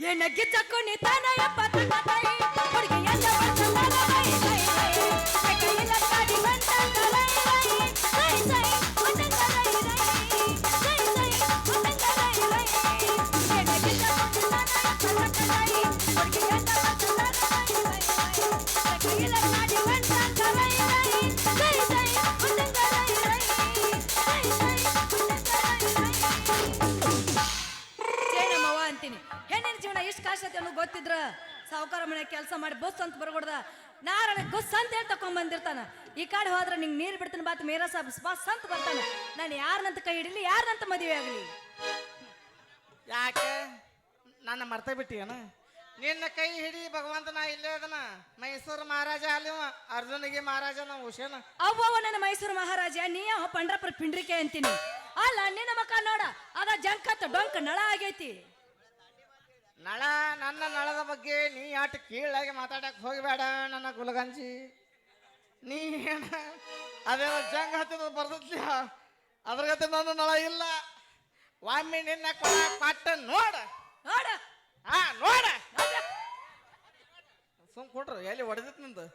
ಏನ ಗಿಚ್ಚಕ್ಕು ತಾನ ಯಪ್ಪ ತನ್ನ ತಾಯಿ ಹುಡುಗಿ ಎಲ್ಲ ಅನ್ನೋದು ಗೊತ್ತಿದ್ರ ಸಾವುಕಾರ ಮನೆ ಕೆಲಸ ಮಾಡಿ ಬಸ್ ಅಂತ ಬರ್ಕೊಡ್ದ. ನಾರಳೆ ಗುಸ್ ಅಂತ ಹೇಳಿ ತಕೊಂಡ್ ಬಂದಿರ್ತಾನ. ಈ ಕಡೆ ಹೋದ್ರೆ ನಿಂಗೆ ನೀರು ಬಿಡ್ತಾನೆ ಬಾತ್ ಮೇರಾ ಸಾಬ್ ಬಸ್ ಅಂತ ಬರ್ತಾನೆ. ನಾನು ಯಾರನ್ನಂತ ಕೈ ಹಿಡಿಲಿ ಯಾರನ್ನಂತ ಮದುವೆ ಆಗಲಿ? ಯಾಕೆ? ನನ್ನ ಮರ್ತ ಬಿಟ್ಟಿಯನ? ನಿನ್ನ ಕೈ ಹಿಡಿ ಭಗವಂತ ನಾ ಇಲ್ಲೇ ಅದನ. ಮೈಸೂರು ಮಹಾರಾಜ ಅಲ್ಲಿವ ಅರ್ಜುನಿಗೆ ಮಹಾರಾಜನ ಹುಷೇನ. ಅವ್ವ ನನ್ನ ಮೈಸೂರು ಮಹಾರಾಜ ನೀ ಅವ ಪಂಡ್ರಪುರ ಪಿಂಡ್ರಿಕೆ ಅಂತೀನಿ. ಅಲ್ಲ ನಿನ್ನ ಮಕ್ಕ ನೋಡ ಅದ ಜಂಕತ್ ಡೊಂಕ ನಳ ಆಗೈತಿ. ನಳ ನನ್ನ ನಳದ ಬಗ್ಗೆ ನೀ ಆಟ ಕೀಳಾಗಿ ಮಾತಾಡಕ್ ಹೋಗಬೇಡ ನನ್ನ ಗುಲಗಂಜಿ. ನೀ ಅದೆಲ್ಲ ಜಂಗ ಜಂಗ್ ಹತ್ತಿದ ಅದ್ರ ಅದ್ರಗತೆ ನನ್ನ ನಳ ಇಲ್ಲ. ವಾಮಿ ನಿನ್ನ ಕೊಡ ಕೊಟ್ಟ ನೋಡ. ನೋಡ. ಹಾ ನೋಡ. ಸುಮ್ ಕೊಟ್ರು ಎಲ್ಲಿ ಹೊಡೆದಿತ್ತು ನಿಂದು?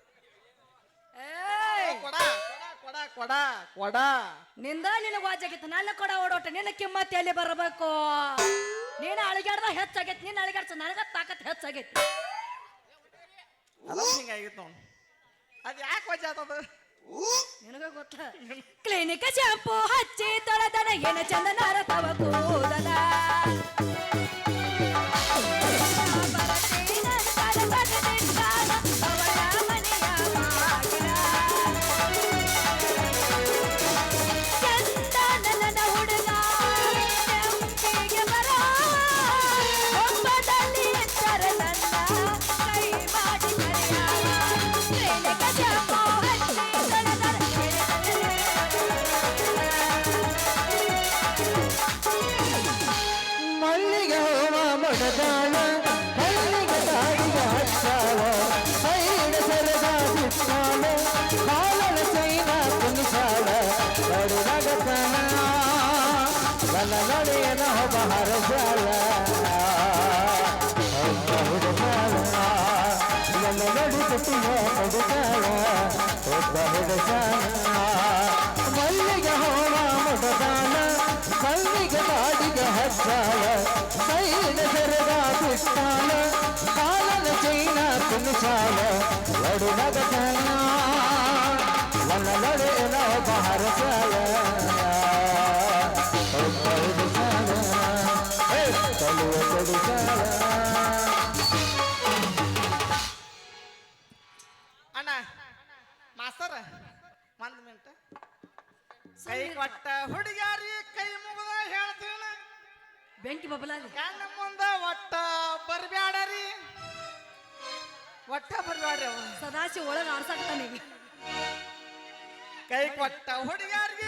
ಏಯ್. ಕೊಡ ಕೊಡ ಕೊಡ ಕೊಡ ಕೊಡ. ನಿಂದ ನಿನಗೆ ವಾಜಾಗಿತ್ತು ನನ್ನ ಕೊಡ ಓಡೋಟ ನಿನ್ನ ಕಿಮ್ಮತ್ ಎಲ್ಲಿ ಬರಬೇಕು? ನೀನು ಅಳಿಗಾಡ್ದ ಹೆಚ್ಚಾಗೈತಿ ನೀನು ಅಳಿಗಾಡ್ಸ ನನಗ ತಾಕತ್ ಹೆಚ್ಚಾಗೈತಿ. ಅದ ಹಿಂಗಾಗಿತ್ತು ನೋಡು. ಅದು ಯಾಕೆ ವಜಾ ಆತದ ನಿನಗ ಗೊತ್ತ? ಕ್ಲಿನಿಕ್ ಶಾಂಪು ಹಚ್ಚಿ ತೊಳೆದನ ಏನ ಚಂದನಾರ ತವ ಕೂದಲ. ಹರಸಾಳ ಒಬ್ಬ ಹುಡುಗಾಳ ನನ್ನ ನಡು ಕುಟಿಯ ಕೊಡುತ್ತಾಳ ಒಬ್ಬ ಹುಡುಗಾಳ ಮಲ್ಲಿಗೆ ಹೂವ ಮುಡದಾಳ ಕಲ್ಲಿಗೆ ದಾಡಿಗೆ ಹಚ್ಚಾಳ ಸೈನ ಸರದ ಬಿಟ್ಟಾಳ ಕಾಲನ ಚೈನ ಕುಣಿಸಾಳ ಲಡು ನಗತಾಳ ನನ್ನ ನಡೆ ಒಬ್ಬ ಅಣ್ಣ ಮಾಸ್ತರ ಒಂದ್ ಮಿನಿಟ್. ಕೈ ಕೊಟ್ಟ ಹುಡುಗಾರಿ ಕೈ ಮುಗಿದ ಹೇಳ್ತೀನ. ಬೆಂಕಿ ಬಬಲಾಗಿ ಕಣ್ಣ ಮುಂದ ಒಟ್ಟ ಬರ್ಬ್ಯಾಡರಿ. ಒಟ್ಟ ಬರ್ಬ್ಯಾಡ್ರಿ ಅವ ಸದಾಶಿ ಒಳಗ ಆಡ್ಸಾಕ್ತಾನೆ ಈಗ. ಕೈ ಕೊಟ್ಟ ಹುಡುಗ್ಯಾರಿಗೆ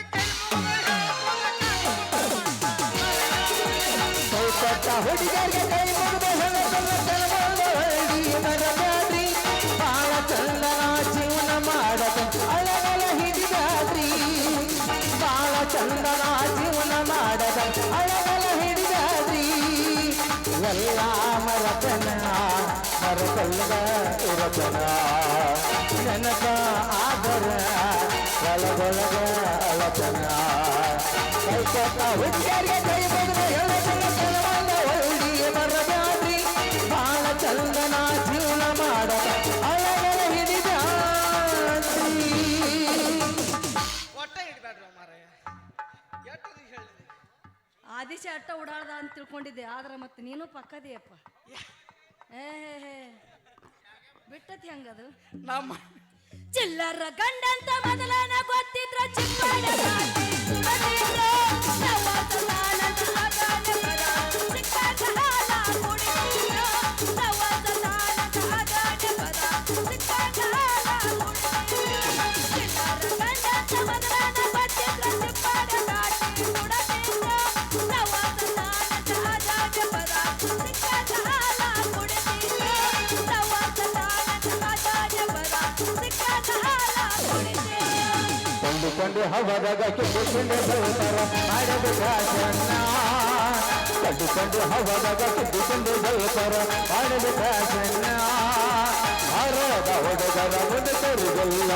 ಚಂದನ ಜೀವನ ಮಾಡದ ಅಳಗಲ ಹಿಡಿದಾಡ್ರಿ ಎಲ್ಲ ಮರತನ ಮರಕಲ್ಲದ ಇರತನ ನೆನಪ ಆದರ ಕೈ ಬಂದ ಹೆಣಕಲ್ಲ ಆದಿಶ ಅಟ್ಟ ಓಡಾಡ್ದ ಅಂತ ತಿಳ್ಕೊಂಡಿದ್ದೆ. ಆದ್ರೆ ಮತ್ತೆ ನೀನು ಪಕ್ಕದಿಯಪ್ಪ. ಏ ಹೇ ಹೇ. ಬಿಟ್ಟತಿ ಹಂಗದು. ನಮ್ಮ ಚಿಲ್ಲರ ಗಂಡಂತ ಮೊದಲನ ಗೊತ್ತಿದ್ರ ಚಿಪ್ಪಾಡ ಹಾಕೊಂಡು ಹವದಗಕ್ಕೆ ಬಿಸಿಂಡೆ ಬರುತ್ತಾರ ಆಡಬೇಕ ಚೆನ್ನ ಕಟ್ಟಿಕೊಂಡು ಹವದಗಕ್ಕೆ ಬಿಸಿಂಡೆ ಬರುತ್ತಾರ ಆಡಬೇಕ ಚೆನ್ನ ಭಾರತ ಹುಡುಗರ ಮುದುಕರಿಗೆಲ್ಲ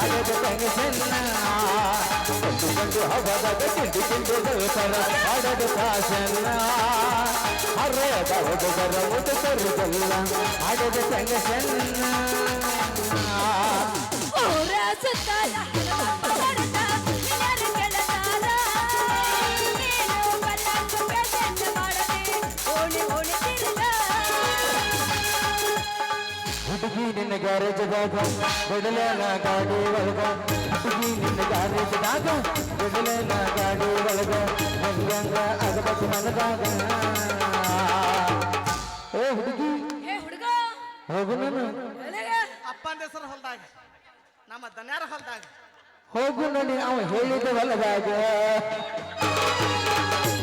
ಆಡಬೇಕ ಚೆನ್ನ ಕಟ್ಟಿಕೊಂಡು ಹವದಗಕ್ಕೆ ಬಿಸಿಂಡೆ ಬರುತ್ತಾರ ಆಡಬೇಕ ಚೆನ್ನ ಭಾರತ ಹುಡುಗರ ಮುದುಕರಿಗೆಲ್ಲ ಆಡಬೇಕ ಚೆನ್ನ ಸುತ್ತಾಯ ನಿನ್ನ ಗ್ಯಾರೇಜ್ದಾಗ ಬಿಡಲೇನ ಗಾಡಿ ಒಳಗ. ಹುಡುಗಿ ನಿನ್ನ ಗ್ಯಾರೇಜ್ದಾಗ ಬಿಡಲೇನ ಗಾಡಿ ಒಳಗ. ಹೆಂಗಂಗ ಆಗಬೇಕು ಮನದಾಗ. ಏ ಹುಡುಗಿ ಏ ಹುಡುಗ ಹೋಗು ನಾನು. ಅಪ್ಪನ ಹೆಸರು ಹೊಲ್ದಾಗ ನಮ್ಮ ದನ್ಯಾರ ಹೊಲ್ದಾಗ. ಹೋಗು ನೋಡಿ ನಾವು ಹೇಳಿದ ಹೊಲದಾಗ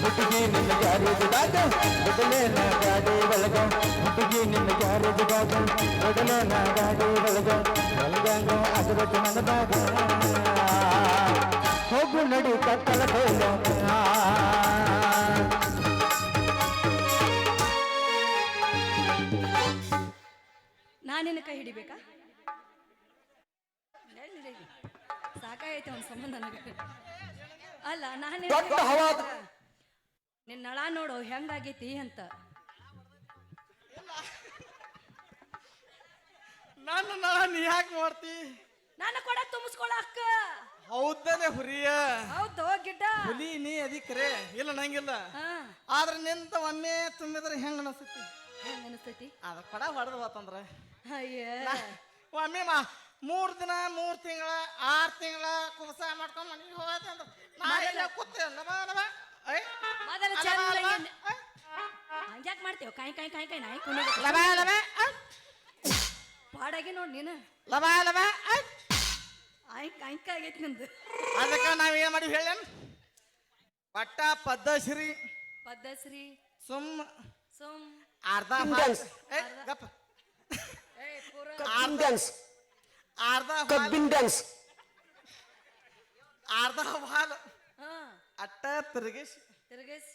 ಹುಡುಗಿ ನಿನ್ನ ಯಾರಿದಾಗ ಮೊದಲೇ ನಾ ಗಾಡಿ ಒಳಗ. ಹುಡುಗಿ ನಿನ್ನ ಯಾರಿದಾಗ ಮೊದಲೇ ನಾ ಗಾಡಿ ಒಳಗ. ಒಳಗಾಗ ಅದರದ್ದು ಮನದಾಗ ಹೋಗು ನಡಿ, ಕತ್ತಲ ನಾನಿನ ಕೈ ಹಿಡಿಬೇಕಾ? ಸಾಕಾಗೈತೆ ಅವ್ನ ಸಂಬಂಧ ನನಗೆ ಅಲ್ಲ ನಾನು ದೊಡ್ಡ ಹವಾದ ನಿನ್ನ ನಳ ನೋಡು ಹೆಂಗಾಗೈತಿ ಅಂತ. ನನ್ನ ನಳ ನೀ ಯಾಕೆ ಮಾಡ್ತಿ? ನಾನು ಕೂಡ ತುಂಬಿಸ್ಕೊಳಕ್ಕ ಹೌದನೆ ಹುರಿಯ. ಹೌದು ಗಿಡ್ಡ. ಹುಲಿ ನೀ ಅದಿಕ್ರೆ. ಇಲ್ಲ ನಂಗಿಲ್ಲ. ಆದ್ರೆ ನಿಂತ ಒಮ್ಮೆ ತುಂಬಿದ್ರೆ ಹೆಂಗ ಅನಿಸ್ತೈತಿ? ಹೆಂಗ ಅನಿಸ್ತೈತಿ? ಅದ ಕೊಡ ಹೊಡೆದು ಹೋತಂದ್ರ. ಅಯ್ಯ. ಒಮ್ಮೆ ಮಾ ಮೂರ್ ದಿನ ಮೂರು ತಿಂಗಳ ಆರು ತಿಂಗಳ ಕುಬಸ ಮಾಡ್ಕೊಂಡು ಮನೆಗೆ ಹೋಗತ್ತಂದ್ರ ನಾ ಎಲ್ಲ ಕೂತೆ ಲಬ ಲಬ ಮೊದಲ ಹಂಗ್ಯಾಕ್ ಮಾಡ್ತೇವ ಕಾಯಿ ಕಾಯಿ ಕಾಯಿ ಕಾಯಿ ನಾಯಿ ಕುಣಿ ಲಬ ಲಬ ಪಾಡಾಗಿ ನೋಡಿ ನೀನು. ಲಬ ಲಬ ಐ. ಆಯ್ ಕಾಯಿ ಆಗೈತಿ ನಿಂದು. ಅದಕ್ಕ ನಾವು ಏನು ಮಾಡಿವಿ ಹೇಳೇನು ಪಟ್ಟ ಪದ್ಮಶ್ರೀ ಪದ್ಮಶ್ರೀ ಸುಮ್. ಸುಮ್. ಅರ್ಧ Dance. ಏ, ಅರ್ಧ ಕಬ್ಬಿನ ಡ್ಯಾನ್ಸ್. ಅರ್ಧ ಹಾಲು. ಹಾ. ಅಟ್ಟ ತಿರುಗಿಸಿ ತಿರ್ಗಿಸ್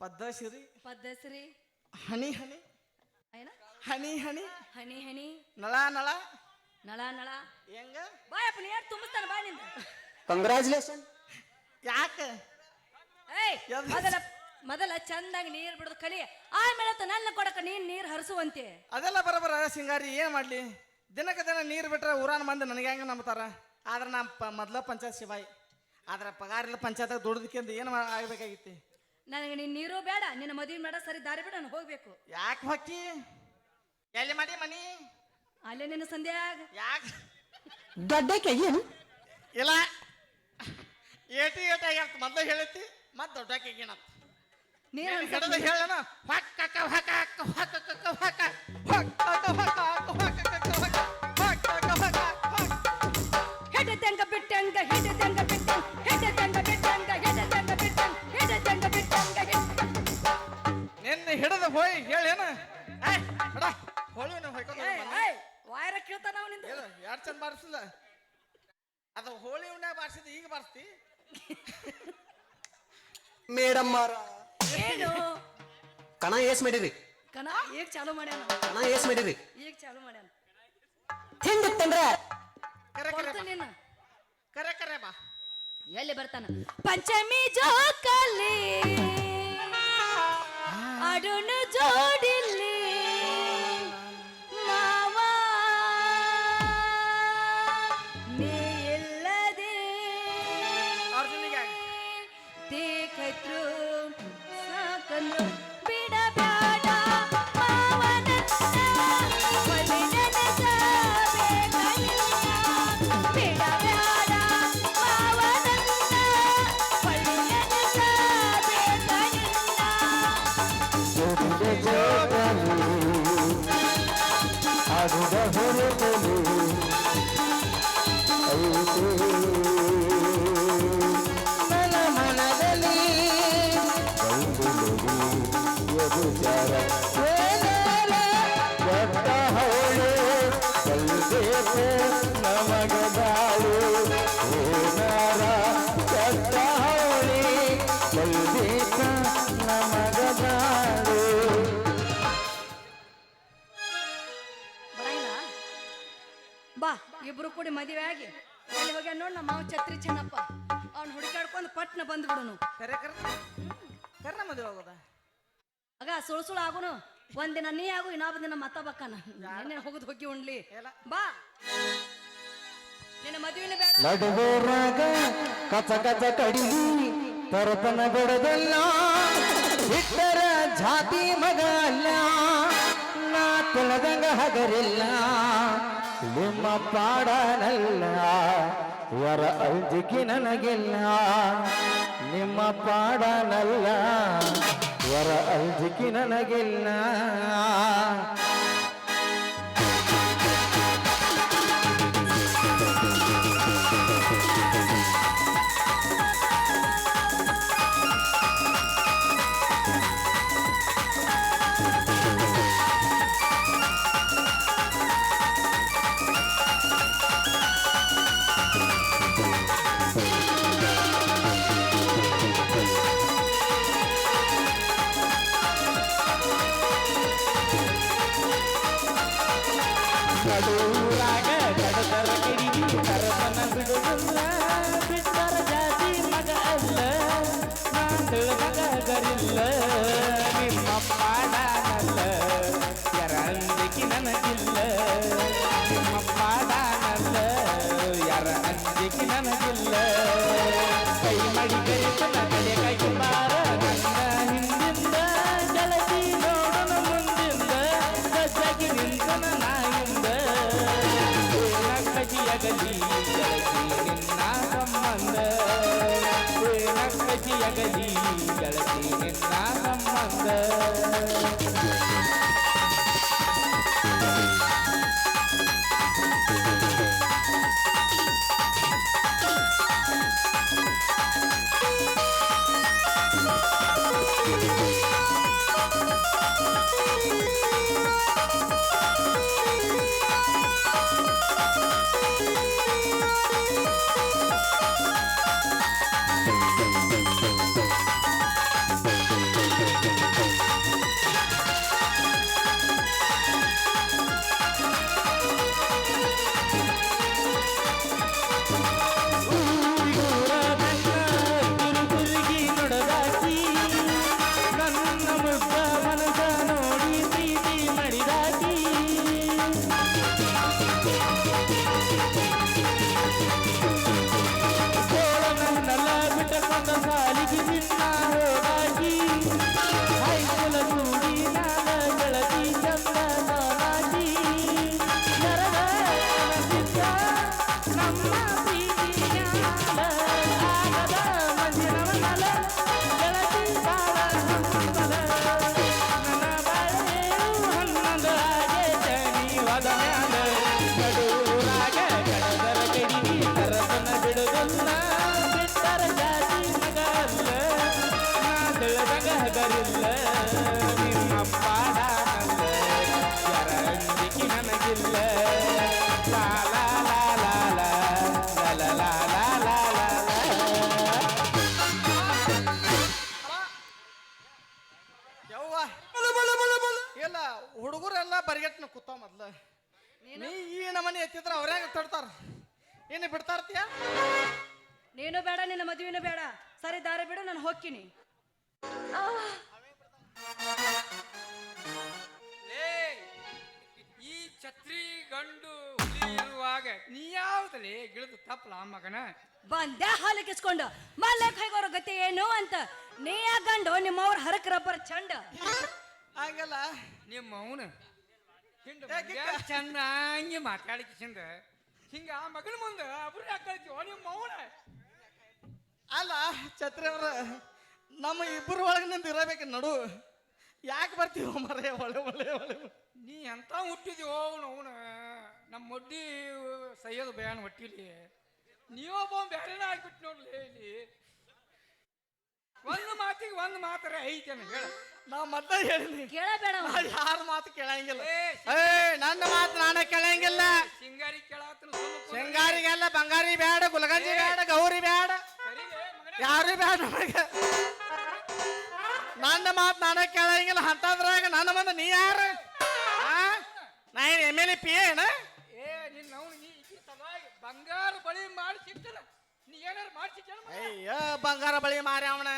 ಪದ್ಧಶ್ರೀ ಪದ್ಧಶ್ರೀ ಹನಿ ಹನಿ. ಏನ? ಹನಿ ಹನಿ. ಹನಿ ಹನಿ. ನಳ ನಳ. ನಳ ನಳ. ಹೆಂಗ? ಬಾಯಪ್ಪ ಅಪ್ಪ ನೀರು ತುಂಬಿಸ್ತಾನ? ಬಾ ನಿಂದ. ಕಂಗ್ರ್ಯಾಚುಲೇಷನ್ ಯಾಕೆ? ಏಯ್? ಮೊದಲ ಮೊದಲ ಚಂದಾಗಿ ನೀರ್ ಬಿಡೋದು ಕಲಿ. ಆಮೇಲೆ ಆತ ನನ್ನ ಕೊಡಕ ನೀನ್ ನೀರ್ ಹರಿಸುವಂತೆ. ಅದೆಲ್ಲ ಬರೋಬರ ಸಿಂಗಾರಿ ಏನ್ ಮಾಡ್ಲಿ? ದಿನಕ್ಕೆ ದಿನ ನೀರು ಬಿಟ್ರೆ ಊರಾನ ಮಂದಿ ನನಗೆ ಹೆಂಗೆ ನಂಬ್ತಾರ? ಆದ್ರೆ ನಾ ಪ ಮೊದ್ಲ ಪಂಚಾಯತ್ ಶಿವಾಯಿ. ಆದ್ರೆ ಪಗಾರ ಇಲ್ಲ ಪಂಚಾಯತ್ ದುಡ್ದಕ್ಕಿಂತ ಏನು ಆಗ್ಬೇಕಾಗಿತ್ತು? ನನಗೆ ನೀನು ನೀರು ಬೇಡ ನಿನ್ನ ಮದುವೆ ಬೇಡ ಸರಿ ದಾರಿ ಬಿಡ ನಾನು ಹೋಗ್ಬೇಕು. ಯಾಕೆ ಹೊಕ್ಕಿ? ಎಲ್ಲಿ ಮಾಡಿ ಮನಿ? ಅಲ್ಲಿ ನಿನ್ನ ಸಂಧ್ಯಾಗ. ಯಾಕೆ? ದೊಡ್ಡಕ್ಕೆ ಏನು? ಇಲ್ಲ. ಏಟಿ ಏಟ ಆಗ್ಯಾರ ಮೊದಲು ಹೇಳೈತಿ ಮತ್ತೆ ದೊಡ್ಡಕ್ಕೆ ಏನಂತ ನೀನು ಹೇಳನ ಹಕ್ಕ ಹೊಕ್ಕ ಹೊಕ್ಕ ಹೊಕ್ಕ ಹೊಕ್ಕ ಹೊಕ್ಕ ಹೊಕ್ಕ ಹೊಕ್ಕ ಹೊಕ್ಕ ಬಿಟ್ಟಂಗ ಹೆಡದಂಗ ಬಿಟ್ಟಂಗ ಹೆಡದಂಗ ಬಿಟ್ಟಂಗ ಹೆಡದಂಗ ಬಿಟ್ಟಂಗ ಹೆಡದಂಗ ಬಿಟ್ಟಂಗ ನಿನ್ನ ಹಿಡದ ಹೋಯ್ ಹೇಳೇನ? ಏಯ್ ಬಿಡ. ಹೋಳಿ ನೀವು ಹೊಯ್ಕೊಂಡು ವಾಯರ ಕೇಳ್ತಾನ ಅವನಿಂದ ಯಾರು ಚಂದ ಬಾರಿಸಿಲ್ಲ. ಅದು ಹೋಳಿ ಉಣ್ಣ ಬಾರಿಸಿದ ಈಗ ಬಾರಿಸ್ತಿ. ಮೇಡಮ್ ಮಾರ ಏನು? ಕಣ ಏಸ್ ಮಾಡಿರಿ. ಕಣ? ಈಗ ಚಾಲು ಮಾಡ್ಯಾನ. ಕಣ ಏಸ್ ಮಾಡಿರಿ. ಈಗ ಚಾಲು ಮಾಡ್ಯಾನ. ಹೆಂಗಿತ್ತಂದ್ರ ಕರೆಕ್ಟ್ ಕೊಡ್ತೀನಿ ನೀನು ಕರೆ ಕರೆ ಬಾ. ಎಲ್ಲಿ ಬರ್ತಾನ? ಪಂಚಮಿ ಜೋಕಲ್ಲಿ ಅಡುನು ಜೋಡಿಲ್ಲಿ ಮಾವ ನೀ ಇಲ್ಲದೆ ಅರ್ಜುನಿಗೆ ತೇಕತ್ರು ಸಾಕಂದ್ರು ಇಬ್ರು ಕೂಡಿ ಮದುವೆ ಆಗಿ ಅಲ್ಲಿ ಹೋಗ್ಯ ನೋಡ್ ನಮ್ಮ ಮಾವ ಛತ್ರಿ ಚೆನ್ನಪ್ಪ. ಅವ್ನು ಹುಡುಕಾಡ್ಕೊಂಡು ಪಟ್ನ ಬಂದ್ಬಿಡುನು. ಕರೆ ಕರೆ. ಕರ್ನ ಮದುವೆ ಹೋಗೋದ ಆಗ ಸುಳು ಸುಳು ಆಗುನು. ಒಂದಿನ ನೀ ಆಗು ಇನ್ನೊಬ್ಬ ದಿನ ಮತ್ತ ಬಕ್ಕನ. ಏನೇ ಹೋಗುದು ಹೋಗಿ ಉಣ್ಲಿ. ಎಲ್ಲ. ಬಾ. ನಿನ್ನ ಮದುವೆನ ಬೇಡ. ನಡುವರಾಗ ಕಚ ಕಚ ಕಡಿಲಿ ತರತನ ಬಿಡದಲ್ಲ. ಬಿಟ್ಟರ ಜಾತಿ ಮಗ ಅಲ್ಲ ನಾ ತಿಳಿದಂಗ ಹಗರಿಲ್ಲ. ನಿಮ್ಮ ಪಾಡನಲ್ಲ ವರ ಅಂಜಿಕೆ ನನಗಿಲ್ಲ. ನಿಮ್ಮ ಪಾಡನಲ್ಲ ವರ ಅಂಜಿಕೆ ನನಗಿಲ್ಲ. ಕಜಿಯಗಲಿ ಗೆಳತಿ ನಿನ್ನ ಸಂಬಂಧ ಹುಡುಗರೆಲ್ಲ ಬರಿಗಟ್ನ ಕೂತಾವ ಮೊದ್ಲ. ನೀ ಈ ನಮನಿ ಎತ್ತಿದ್ರ ಅವ್ರ್ಯಾಗ ತಡ್ತಾರ? ಏನು ಬಿಡ್ತಾರ್ತಿಯ ನೀನು ಬೇಡ ನಿನ್ನ ಮದುವೆನೂ ಬೇಡ. ಸರಿ ದಾರಿ ಬಿಡು ನಾನು ಹೋಗ್ತೀನಿ. ಲೇ ಈ ಛತ್ರಿ ಗಂಡು ಹುಲಿ ಇರುವಾಗ ನೀ ಯಾವ್ದಲ್ಲಿ ಗಿಳಿದು ತಪ್ಪಲ ಮಗನ? ಬಂದೆ ಹಾಲು ಕಿಸ್ಕೊಂಡು ಮಲ್ಲಕ್ ಹೋಗೋರ ಗತಿ ಏನು ಅಂತ ನೀ ಗಂಡು ನಿಮ್ಮವ್ರ ಹರಕ ರಬ್ಬರ್ ಚಂಡ ಹಂಗಲ್ಲ ನಿಮ್ಮ ಅವನ ಚೆನ್ನಾಗಿ ಮಾತಾಡಿ ಚೆನ್ನಾಗಿ ಮಾತಾಡಿಕಿಸಿಂದ ಹಿಂಗ ಆ ಮಗನ ಮುಂದೆ ಅಬ್ರು ಯಾಕೈತಿವೋ ನಿಮ್ಮ ಅವನ ಅಲ್ಲ ಛತ್ರಿ ಅವ್ರ ನಮ್ಮ ಇಬ್ಬರು ಒಳಗೆ ನಿಂದ ಇರಬೇಕು ನಡು. ಯಾಕೆ ಬರ್ತೀವ ಮರೆ ಒಳ್ಳೆ ಒಳ್ಳೆ ಒಳ್ಳೆ. ನೀ ಎಂತ ಹುಟ್ಟಿದ್ಯೋ ಅವನು ಅವನು. ನಮ್ಮ ಮೊಡ್ಡಿ ಸೈಯದ್ ಬಯಾನ್ ಹೊಟ್ಟಿಲಿ. ನೀವೊಬ್ಬ ಬ್ಯಾರೇನ ಆಗ್ಬಿಟ್ಟು ನೋಡ್ಲಿ ಇಲ್ಲಿ. ಒಂದು ಮಾತಿಗೆ ಒಂದು ಮಾತರ ಐತೆ ಹೇಳ. ನಾ ಮತ್ತೆ ಹೇಳಿನಿ. ಕೇಳಬೇಡ ನಾ ಯಾರ ಮಾತು ಕೇಳಂಗಿಲ್ಲ. ಏ, ಏ ನನ್ನ ಮಾತು ನಾನು ಕೇಳಂಗಿಲ್ಲ. ಸಿಂಗಾರಿ ಕೇಳಾತನ. ಶೃಂಗಾರಿಗೆಲ್ಲ ಬಂಗಾರಿ ಬೇಡ ಗುಲಗಂಜಿ ಬೇಡ ಗೌರಿ ಬೇಡ. ಯಾರು ಬೇಡ ನನಗೆ ನನ್ನ ಮಾತು ನಾನು ಕೇಳಂಗಿಲ್ಲ ಅಂತಂದ್ರಾಗ ನನ್ನ ಮುಂದೆ ನೀ ಯಾರು? ಆ? ನಾ ಏನು ಎಂ ಎಲ್ ಎ ಪಿ ಏನ? ಏ ನಿನ್ನ ಅವ್ನು ನೀ ಬಂಗಾರ ಬಳಿ ಮಾಡಿ ನೀ ಏನಾರು ಮಾಡಿಸಿಟ್ಟನ ಅಯ್ಯೋ ಬಂಗಾರ ಬಳಿ ಮಾರ್ಯಾವಣ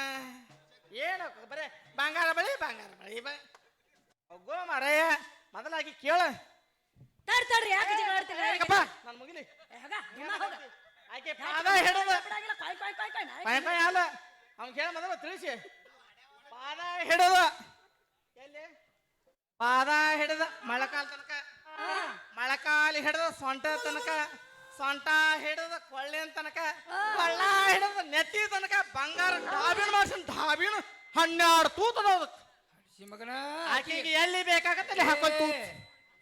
ಏನ ಬರೇ ಬಂಗಾರ ಬಳಿ ಬಂಗಾರ ಬಳಿ ಬ ಹೋಗೋ ಮಾರಯ್ಯ ಮೊದಲಾಗಿ ಕೇಳ. ತಡ್ ತಡ್ರಿ ಯಾಕೆ ಜಗಳ ಆಡ್ತೀರಿ ಏಕಪ್ಪ ನನ್ನ ಮುಗಿಲಿ. ಹೋಗ, ನಿಮ್ಮ ಹೋಗ. ಆಕೆ ಪಾದ ಹಿಡಿದ. ಬಿಡಂಗಿಲ್ಲ, ಕೊಯ್, ಕಾಯ್ ಕೊಯ್, ಕೊಯ್, ನಾಯಿ. ಪಾಯ ಪಾಯ ಅಲ್ಲ ಅವ್ನು ಕೇಳ ಮೊದಲು ತಿಳಿಸಿ. ಪಾದ ಹಿಡದ. ಎಲ್ಲಿ? ಪಾದ ಹಿಡಿದ ಮೊಳಕಾಲ್ ತನಕ. ಮೊಳಕಾಲ್ ಹಿಡಿದ ಸೊಂಟ ತನಕ. ಸೊಂಟ ಹಿಡಿದ ಕೊಳ್ಳಿನ ತನಕ ಕೊಳ್ಳ ಹಿಡಿದ ನೆತ್ತಿ ತನಕ ಬಂಗಾರ ಡಾಬಿನ ಮಾಡ್ಸಿನ ಡಾಬಿನ ಹನ್ನೆರಡು ತೂತದ ಅದಕ್ಕೆ ಮಗನ ಆಕೆಗೆ ಎಲ್ಲಿ ಬೇಕಾಗತ್ತೆ ಹಾಕೊಂಡ್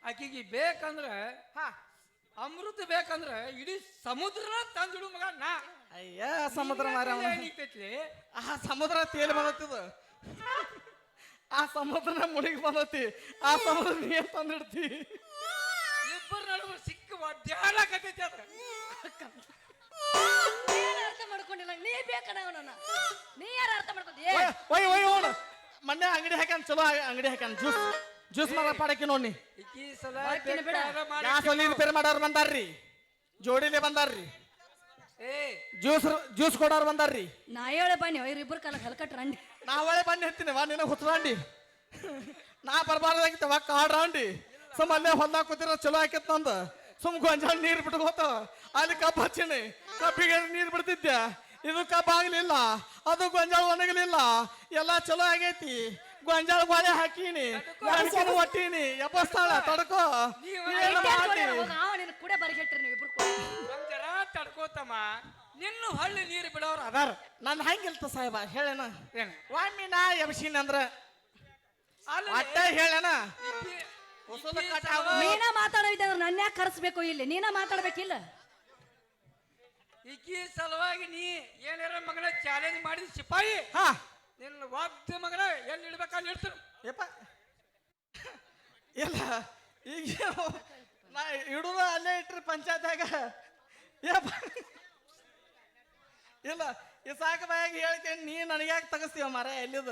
ಆಕಿಗೆ ಬೇಕಂದ್ರ ಹಾ. ಅಮೃತ ಬೇಕಂದ್ರ ಇಡೀ ಸಮುದ್ರನ ತಂದಿಡು ಮಗ ನಾ. ಅಯ್ಯ ಸಮುದ್ರ ಮಾರ ಆ ಸಮುದ್ರ ತೇಲಿ ಬಂದತ್ತದ ಆ ಸಮುದ್ರ ಮುಳುಗಿ ಬಂದತಿ. ಆ ಸಮುದ್ರ ನೀರ್ ತಂದಿಡ್ತಿ. ನಡುವೆ ಸಿಕ್ಕ ಒಡ್ಡಾಡಕತ್ತೈತಿ ಅದ. ಏನ್ ಅರ್ಥ ಮಾಡ್ಕೊಂಡಿಲ್ಲ. ನೀ ಬೇಕಣ ಅವನನ್ನ. ನೀ ಯಾರು ಅರ್ಥ ಮಾಡ್ಕೊಂಡಿ ಒಯ್ ಒಯ್ ಮೊನ್ನೆ ಅಂಗಡಿ ಹಾಕ್ಯಾನ ಚಲೋ ಅಂಗಡಿ ಹಾಕ್ಯಾನ. ಜ್ಯೂಸ್ ಜ್ಯೂಸ್ ಮಾರ ಪಾಡಕ್ಕೆ ನೋಡಿ ಸಲ ಆಕಿನ ಬಿಡ. ಬೇಕಾದ ಮಾಡಿ ಗ್ಯಾಸ್ ಒಲಿ ರಿಪೇರ್ ಮಾಡೋರು ಬಂದಾರ್ರಿ. ಜೋಡಿಲೆ ಬಂದಾರ್ರಿ. ಏ! ಜ್ಯೂಸ್ ಜ್ಯೂಸ್ ಕೊಡೋರು ಬಂದಾರ್ರಿ. ನಾ ಹೇಳ ಬನ್ನಿ ಇವ್ರಿಬ್ರು ಕಾಲ ಹಲ್ಕಟ್ ರಂಡಿ. ನಾ ಒಳ್ಳೆ ಬನ್ನಿ ಹೇಳ್ತೀನಿ ವಾ ನಿನ್ನ ಹುತ್ತರಾಂಡಿ ನಾ ಬರಬಾರ್ದಾಗಿತ್ತವ ಕಾಡ್ರಾಂಡಿ ಸುಮ್ಮ ಅಲ್ಲೇ ಹೊಲ್ದಾಗ ಕೂತಿರ ಚಲೋ ಆಕೇತ್ ನಂದು. ಸುಮ್ ಗೊಂಜಾಳ ನೀರು ಬಿಟ್ಕೋತ. ಅಲ್ಲಿ ಕಬ್ಬು ಹಚ್ಚಿನಿ. ಕಬ್ಬಿಗೆ ನೀರು ಬಿಡ್ತಿದ್ದೆ ಇದು ಕಬ್ಬು ಆಗ್ಲಿಲ್ಲ. ಅದು ಗೊಂಜಾಳ ಒಣಗಲಿಲ್ಲ. ಎಲ್ಲ ಚಲೋ ಆಗೈತಿ. ಗೊಂಜಾಳ ಬಾಳೆ ಹಾಕೀನಿ. ಒಟ್ಟಿನಿ. ಒಟ್ಟೀನಿ ಎಬ್ಬಸ್ತಾಳ ತಡ್ಕೋ. ಏನು ಮಾಡಿ ನಿನ್ನ ಕುಡೆ ಬರಿಗೆಟ್ರಿ ನೀವು ಇಬ್ರು ಜರ ತಡ್ಕೋತಮ್ಮ. ನಿನ್ನ ಹಳ್ಳಿ ನೀರು ಬಿಡೋರು ಅದ ಅದಾರ. ನನ್ ಹಂಗಿಲ್ತ ಸಾಹೇಬ ಹೇಳೇನ? ಏನು? ಒಮ್ಮೆ ನಾ ಎಬ್ಸಿನ ಅಂದ್ರ. ಅಲ್ಲ ಅಟ್ಟ ಹೇಳೇನ? ನೀನ ಮಾತಾಡೋದಿದ್ರೆ ನನ್ನ ಯಾಕೆ ಕರೆಸ್ಬೇಕು ಇಲ್ಲಿ? ನೀನ ಮಾತಾಡ್ಬೇಕಿಲ್ಲ? ಈಕಿ ಸಲುವಾಗಿ ನೀ ಏನಾರ ಮಗನ ಚಾಲೆಂಜ್ ಮಾಡಿದ ಸಿಪಾಯಿ? ಹಾ. ನಿನ್ನ ಒಬ್ಬ ಮಗನ ಎಲ್ಲಿ ಇಡ್ಬೇಕಲ್ಲಿ ಇಡ್ತಾನೆ. ಯಪ್ಪ. ಇಲ್ಲ ಈಗ ನಾ ಇಡುದ ಅಲ್ಲೇ ಇಟ್ರಿ ಪಂಚಾಯತ್ಯಾಗ. ಯಪ್ಪ. ಇಲ್ಲ ಈ ಸಾಕು ಬಾಯಾಗಿ ಹೇಳ್ತೇನೆ ನೀ ನನಗ್ಯಾಕೆ ತಗಸ್ತೀವ ಮರ ಎಲ್ಲಿದ?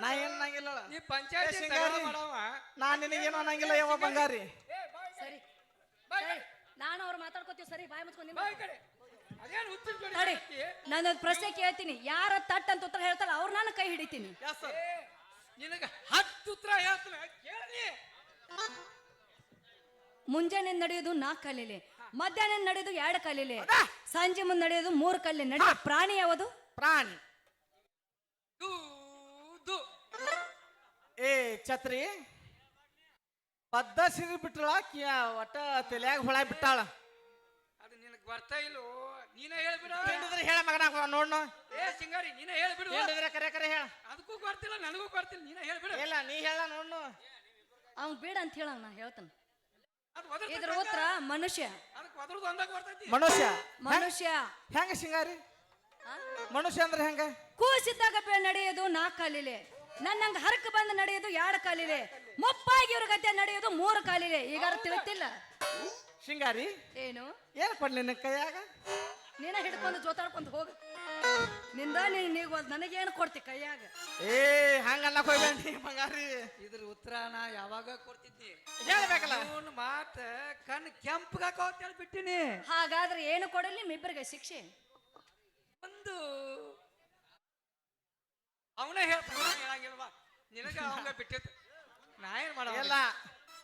ನಾ ಏನ್ ಅನ್ನಂಗಿಲ್ಲ ನೀ ಪಂಚಾಯತ್ ಸಿಂಗಾರಿ. ಮಾಡವ? ನಾ ನಿನಗೇನು ಅನ್ನಂಗಿಲ್ಲ ಯಾವ ಬಂಗಾರಿ. ಸರಿ. ನಾನು ಅವ್ರು ಮಾತಾಡ್ಕೋತೀವಿ ಸರಿ ಬಾಯ್ ಮುಚ್ಕೊಂಡು ತಡಿ ನಾನೊಂದು ಪ್ರಶ್ನೆ ಕೇಳ್ತೀನಿ. ಯಾರ ತಟ್ ಅಂತ ಉತ್ತರ ಹೇಳ್ತಾರ ಅವ್ರ ನಾನು ಕೈ ಹಿಡಿತೀನಿ. ಏ, ಹತ್ತು ಉತ್ತರ ಹೇಳ್ತಾನೆ. ಕೇಳಿ ಮುಂಜಾನೆ ನಡೆಯೋದು ನಾಲ್ಕು ಕಲ್ಲಿಲೆ ಮಧ್ಯಾಹ್ನ ನಡೆಯೋದು ಎರಡು ಕಲ್ಲಿಲೆ ಸಂಜೆ ಮುಂದೆ ನಡೆಯೋದು ಮೂರು ಕಲ್ಲಿ. ನಡೆಯೋ ಪ್ರಾಣಿ ಯಾವುದು? ಪ್ರಾಣಿ. ಏ ಛತ್ರಿ ಪದ್ದ ಸಿರಿ ಬಿಟ್ಟಳ ಕಿಯ ಒಟ್ಟ ತಲೆಯಾಗ ಹೊಳ ಬಿಟ್ಟಾಳ? ಅದು ನಿನಗೆ ಬರ್ತಾ ಇಲ್ಲೋ ನೀನೇ ಹೇಳ್ಬಿಡು. ಹೇಳಿದ್ರೆ ಹೇಳ ಮಗನ ನೋಡ್ನು. ಏ ಸಿಂಗಾರಿ ನೀನೇ ಹೇಳ್ಬಿಡು. ಹೇಳಿದ್ರೆ ಕರೆ ಕರೆ ಹೇಳ. ಅದಕ್ಕೂ ಬರ್ತಿಲ್ಲ ನನಗೂ ಬರ್ತಿಲ್ಲ ನೀನೇ ಹೇಳ್ಬಿಡು. ಇಲ್ಲ ನೀ ಹೇಳ ನೋಡ್ನು. ಅವ್ನು ಬೇಡ ಅಂತ ಹೇಳ ನಾ ಹೇಳ್ತಾನೆ. ಇದ್ರ ಉತ್ತರ ಮನುಷ್ಯ. ಮನುಷ್ಯ. ಮನುಷ್ಯ. ಹೆಂಗ ಸಿಂಗಾರಿ? ಮನುಷ್ಯ ಅಂದ್ರೆ ಹೆಂಗ? ಕೂಸಿದ್ದಾಗ ನಡೆಯೋದು ನಾಲ್ಕು ಕಾಲಿಲೆ. ನನ್ನಂಗ ಹರಕ ಬಂದು ನಡೆಯೋದು ಎರಡು ಕಾಲಿದೆ ಮುಪ್ಪಾಗಿ ಇವ್ರ ಗದ್ದೆ ನಡೆಯೋದು ಮೂರು ಕಾಲಿದೆ ಈಗಾರ ತಿಳಿತಿಲ್ಲ. ಶಿಂಗಾರಿ? ಏನು? ಏನ್ ಕೊಡ್ಲಿ ನಿನ್ನ ಕೈಯಾಗ? ನೀನ ಹಿಡ್ಕೊಂಡು ಜೋತಾಡ್ಕೊಂತ ಹೋಗ. ನಿಂದ ನೀ ನೀವು ನನಗೇನು ಕೊಡ್ತಿ ಕೈಯಾಗ? ಏ ಹಂಗಲ್ಲ ಕೊಯ್ಬೇಡಿ ಬಂಗಾರಿ. ಇದ್ರ ಉತ್ತರ ನಾ ಯಾವಾಗ ಕೊಡ್ತಿದ್ದಿ ಹೇಳ್ಬೇಕಲ್ಲ. ಅವನ ಮಾತ ಕಣ್ ಕೆಂಪಗಾಕ ಬಿಟ್ಟಿನಿ. ಹಾಗಾದ್ರೆ ಏನು ಕೊಡಲಿ ನಿಮ್ಮಿಬ್ಬರಿಗೆ ಶಿಕ್ಷೆ? ಒಂದು ಅವನೇ ಹೇಳ್ತಾನ ಹೇಳಂಗಿಲ್ವಾ ನಿನಗ ಅವಂಗ ಬಿಟ್ಟಿತ್ತು ನಾ ಏನ್ ಮಾಡ ಎಲ್ಲ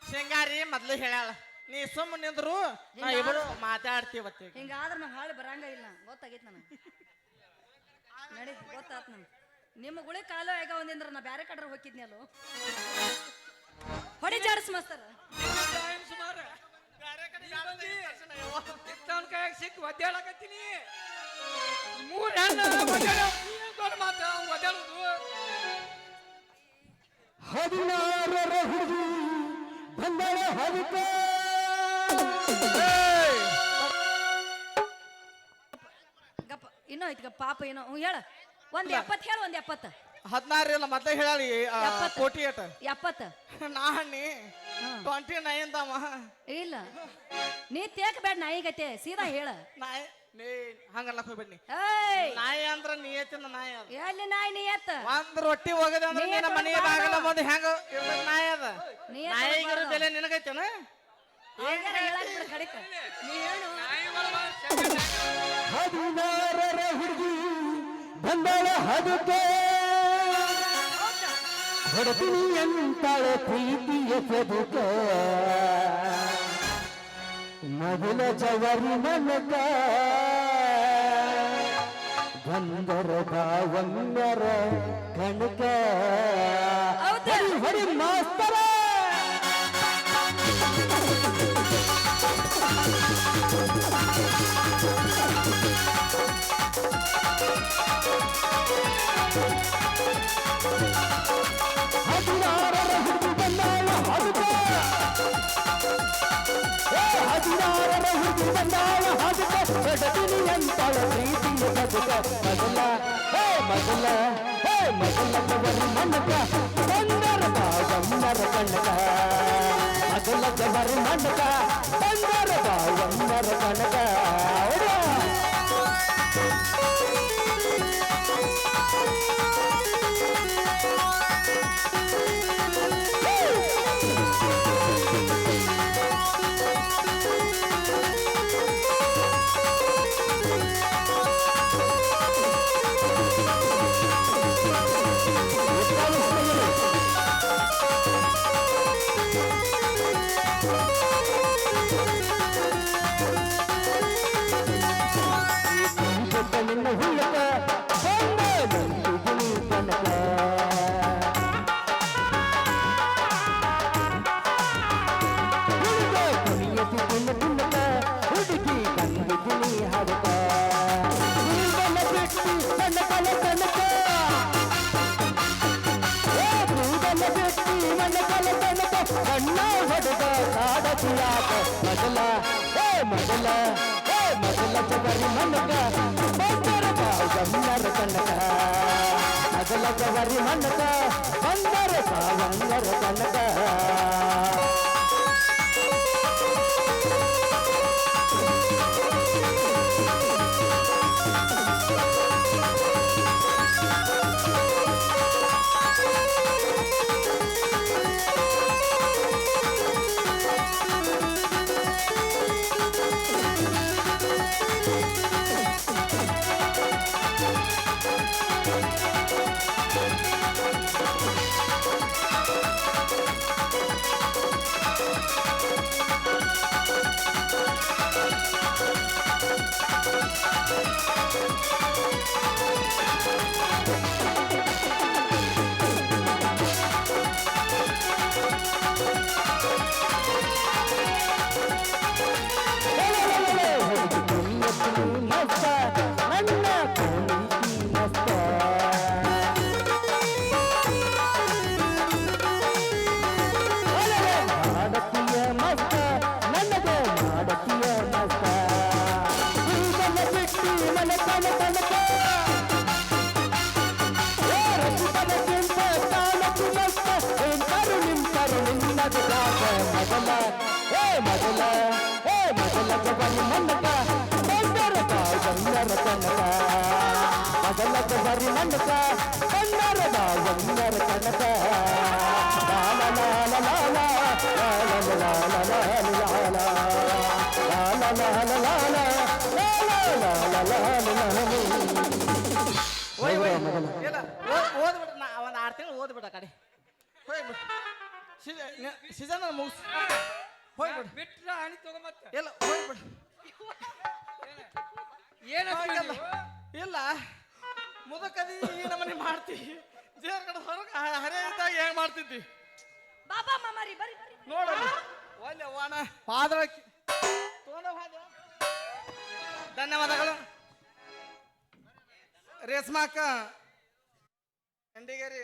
ಶಿಂಗಾರಿ ಮೊದ್ಲು ಹೇಳ್ಯಾಳ ನೀ ಸುಮ್ಮ ನಿಂದ್ರು ನಾ ಇಬ್ರು ಮಾತಾಡ್ತೀವತ್ತಿ ಹಿಂಗಾದ್ರೆ ನಾವು ಹಾಳು ಬರಂಗ ಇಲ್ಲ ಗೊತ್ತಾಗೈತೆ ನನಗೆ. ನಡಿ ಗೊತ್ತಾತ್ ನಮ್ಗೆ ನಿಮ್ಮ ಗುಳಿ ಕಾಲು ಆಗ ಒಂದಿಂದ್ರ ನಾ ಬ್ಯಾರೆ ಕಡ್ರ ಹೋಗಿದ್ನಲ್ಲೋ ಹೊಡಿ ಜಾಡಿಸ್ ಮಸ್ತರ. ಸುಮಾರು ಇತ್ತವನ ಕೈಯಾಗ ಸಿಕ್ಕ ಒದ್ದಾಡಕತ್ತೀನಿ ಮೂರ್ ಹೆಣ್ಣು ಮಾತ ಒದ್ದಾಡೋದು ಹದಿನಾರರ ಹುಡುಗಿ ಬಂದಳ ಹರಿಕ ಗಪ್ಪ ಇನ್ನೂ ಐತಿ ಗಪ್ಪ ಪಾಪ ಏನೋ ಹ್ಞೂ ಹೇಳ. ಒಂದ್ ಎಪ್ಪತ್ತು ಹೇಳು ಒಂದ್ ಎಪ್ಪತ್ತು. ಹದಿನಾರು ಇಲ್ಲ ಮತ್ತೆ ಹೇಳಿ. ಕೋಟಿ ಏಟ. ಎಪ್ಪತ್ತು. ನಾಣಿ ಟ್ವೆಂಟಿ ನೈನ್ ತಮ್ಮ. ಇಲ್ಲ. ನೀ ತೇಕ್ ಬೇಡ ನಾಯಿಗತೆ ಸೀದಾ ಹೇಳ. ನಾಯಿ ನೀ ನಾಯಿ ಅಂದ್ರ ನಿಯತ್ತಿನ ನಾಯಿ ಅದ. ನಾಯಿ ನಿಯತ್ತ? ಒಂದ್ ರೊಟ್ಟಿ ಹೋಗದೆ ಅಂದ್ರೆ ನಿನ್ನ ಮನೆ ಬಾಗಲ ಮುಂದೆ ನಾಯಿ ಅದ? ನಾಯಿಗಿರ ಬೆಲೆ ನಿನಗೈತೇನ? ಹದಿನಾರರ ಹುಡುಗಿ ಬಂದಳ ಹದುಕೆ ಹೊಡತೀನಿ ಮನಕ. ಒಂದರದಾ ಒಂದರ ಕಣಕ ಹರಿ ಮಾಸ್ತರ Thank you. மதுல மதுல ஹே மதுல ஹே மதுலக்கு வரும் மண்ணக்க தொந்தர பாவந்தர கண்ணக்க மதுலக்கு வரும் மண்ணக்க தொந்தர பாவந்தர கண்ணக்க ಮಸಲ ಮಸಲ ತವರಿ ಮನಕ ಬಂದರ ಬಾಗಮ್ಮರ ಕನಕ ಮಸಲ ತವರಿ ಮನಕ ಬಂದರ ಬಾಗಮ್ಮರ ಕನಕ Thank ಮೊದಲ ಮನಕ ಕಣ್ಣರ ಬಂದರ ಬಾಗಂದರ ಕನಕ. ಲಾಲ ಲಾಲ ಲಾಲ ಲಾಲ ಲಾಲ ಲಾಲ ಲಾಲ ಲಾಲ ಲಾಲ ಒಂದು ಆರು ತಿಂಗಳು ಓದ್ಬಿಡ ಕಡೆ. ಸೀಸನ್ ಮುಗಿಸ್ ಹೋಗ್ಬಿಡು ಬಿಟ್ರ ಹಣಿ ತಗೋ ಮತ್ತೆ. ಇಲ್ಲ ಹೋಗ್ಬಿಡು ಏನ? ಹಾಗಲ್ಲ. ಇಲ್ಲ. ಮುದಕದಿ ಈ ನಮ್ಮನೆ ಮಾಡ್ತಿ. ದೇವ್ರ ಕಡೆ ಹೊರಗೆ ಹರೇ ಇದ್ದಾಗ ಹೆಂಗ್ ಮಾಡ್ತಿದ್ದಿ? ಬಾಬಾ ಮಾಮಾರಿ ಬರ್ರಿ ಬರ್ರಿ ನೋಡಲ್ಲ ಒಳ್ಳೆ ವಾಣ ಪಾದ್ರ ಧನ್ಯವಾದಗಳು. ರೇಸ್ಮಾಕ ಎಂಡಿಗೇರಿ